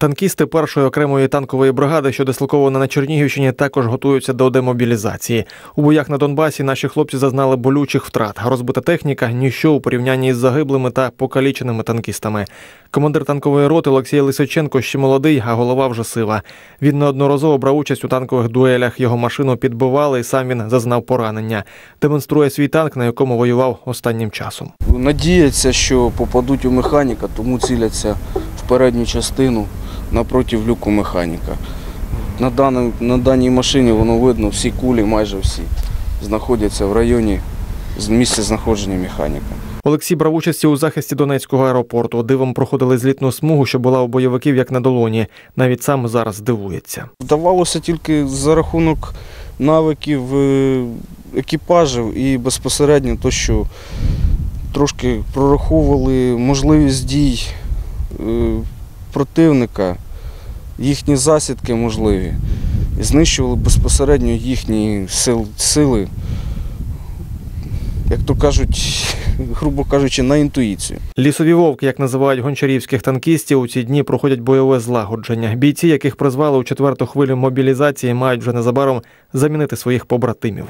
Танкісти першої окремої танкової бригади, що дислокована на Чернігівщині, також готуються до демобілізації. У боях на Донбасі наші хлопці зазнали болючих втрат. Розбита техніка ніщо у порівнянні із загиблими та покаліченими танкістами. Командир танкової роти Олексій Лисиченко ще молодий, а голова вже сива. Він неодноразово брав участь у танкових дуелях. Його машину підбивали, і сам він зазнав поранення. Демонструє свій танк, на якому воював останнім часом. Надіються, що попадуть у механіка, тому ціляться в передню частину напротив люку механіка. На, даній, на даній машині воно видно, всі кулі, майже всі, знаходяться в районі з місця знаходження механіка. Олексій брав участь у захисті Донецького аеропорту. Дивом проходили злітну смугу, що була у бойовиків як на долоні. Навіть сам зараз дивується. Вдавалося тільки за рахунок навиків е, екіпажів і безпосередньо то, що трошки прораховували можливість дій е, противника, їхні засідки можливі, і знищували безпосередньо їхні сил, сили, як то кажуть, грубо кажучи, на інтуїцію. Лісові вовки, як називають гончарівських танкістів, у ці дні проходять бойове злагодження. Бійці, яких призвали у четверту хвилю мобілізації, мають вже незабаром замінити своїх побратимів.